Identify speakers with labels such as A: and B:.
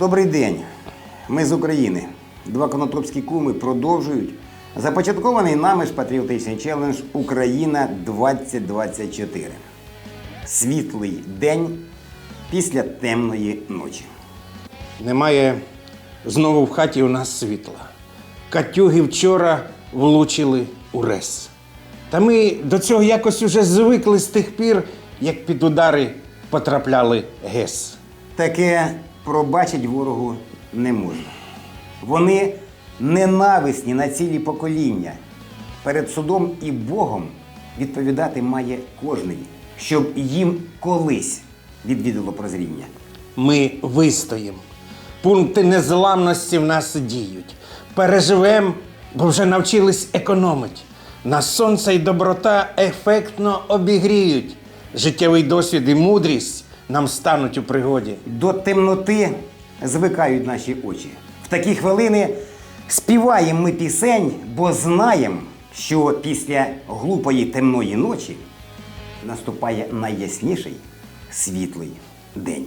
A: Добрий день. Ми з України. Два конотопські куми продовжують започаткований нами ж патріотичний челендж Україна 2024. Світлий день після темної ночі.
B: Немає знову в хаті у нас світла. Катюги вчора влучили у рес. Та ми до цього якось уже звикли з тих пір, як під удари потрапляли ГЕС.
A: Таке пробачить ворогу не можна. Вони ненависні на цілі покоління. Перед судом і Богом відповідати має кожний, щоб їм колись відвідало прозріння.
B: Ми вистоїмо. Пункти незламності в нас діють. Переживемо, бо вже навчились економити. Нас сонце і доброта ефектно обігріють. Життєвий досвід і мудрість нам стануть у пригоді.
A: До темноти звикають наші очі. В такі хвилини співаємо ми пісень, бо знаємо, що після глупої темної ночі наступає найясніший світлий день.